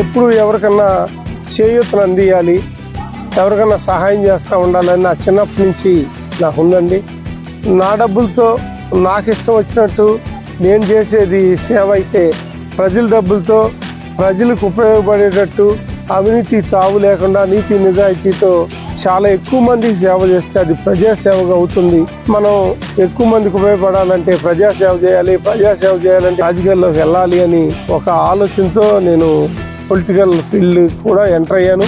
ఎప్పుడు ఎవరికన్నా చేయూతను అందియాలి ఎవరికన్నా సహాయం చేస్తూ ఉండాలని నా చిన్నప్పటి నుంచి నాకు ఉందండి. నా డబ్బులతో నాకు ఇష్టం వచ్చినట్టు నేను చేసేది సేవ అయితే ప్రజల డబ్బులతో ప్రజలకు ఉపయోగపడేటట్టు అవినీతి తావు లేకుండా నీతి నిజాయితీతో చాలా ఎక్కువ మందికి సేవ చేస్తే అది ప్రజాసేవగా అవుతుంది. మనం ఎక్కువ మందికి ఉపయోగపడాలంటే ప్రజాసేవ చేయాలి ప్రజాసేవ చేయాలంటే రాజకీయాల్లోకి వెళ్ళాలి అని ఒక ఆలోచనతో నేను పొలిటికల్ ఫీల్డ్ కూడా ఎంటర్ అయ్యాను.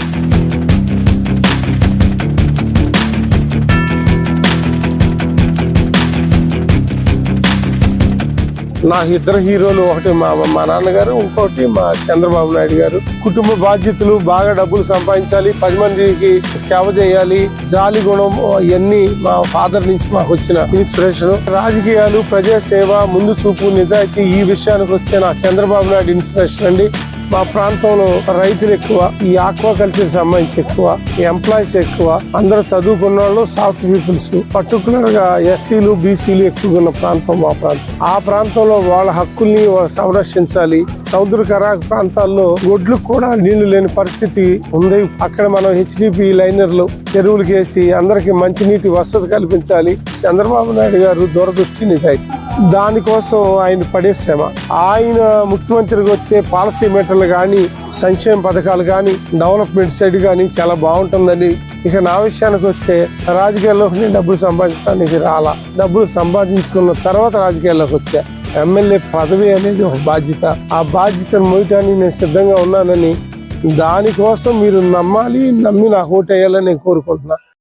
నా ఇద్దరు హీరోలు ఒకటి మా మా నాన్నగారు ఇంకోటి మా చంద్రబాబు నాయుడు గారు. కుటుంబ బాధ్యతలు బాగా డబ్బులు సంపాదించాలి పది మందికి సేవ చేయాలి జాలి గుణం ఇవన్నీ మా ఫాదర్ నుంచి మాకు వచ్చిన ఇన్స్పిరేషన్ రాజకీయాలు ప్రజా సేవ ముందు చూపు నిజాయితీ ఈ విషయానికి వస్తే నా చంద్రబాబు నాయుడు ఇన్స్పిరేషన్ అండి. మా ప్రాంతంలో రైతులు ఎక్కువ ఈ ఆక్వాకల్చర్ సంబంధించి ఎక్కువ ఎంప్లాయీస్ ఎక్కువ అందరూ చదువుకున్న వాళ్ళు సాఫ్ట్ పీపుల్స్ పర్టికులర్గా ఎస్సీలు బీసీలు ఎక్కువగా ఉన్న ప్రాంతం మా ప్రాంతం. ఆ ప్రాంతంలో వాళ్ళ హక్కుల్ని వాళ్ళు సంరక్షించాలి. సముద్ర కరాక ప్రాంతాల్లో ఒడ్లకు కూడా నీళ్ళు లేని పరిస్థితి ఉంది. అక్కడ మనం హెచ్డిపి లైనర్లు చెరువులు వేసి అందరికి మంచినీటి వసతి కల్పించాలి. చంద్రబాబు నాయుడు గారు దూరదృష్టి నిజాయితీ. దానికోసం ఆయన పడే శ్రమ. ఆయన ముఖ్యమంత్రిగా వస్తే పాలసీ మేటర్లు కానీ సంక్షేమ పథకాలు కానీ డెవలప్మెంట్ సైడ్ కానీ చాలా బాగుంటుందని ఇక నా విషయానికి వస్తే రాజకీయాల్లోకి డబ్బులు సంపాదించడానికి రాలా. డబ్బులు సంపాదించుకున్న తర్వాత రాజకీయాల్లోకి వచ్చా. ఎమ్మెల్యే పదవి అనేది ఒక బాధ్యత. ఆ బాధ్యతను మోయటానికి నేను సిద్ధంగా ఉన్నానని దానికోసం మీరు నమ్మాలి నమ్మి నాకు ఓటేయాలని నేను కోరుకుంటున్నాను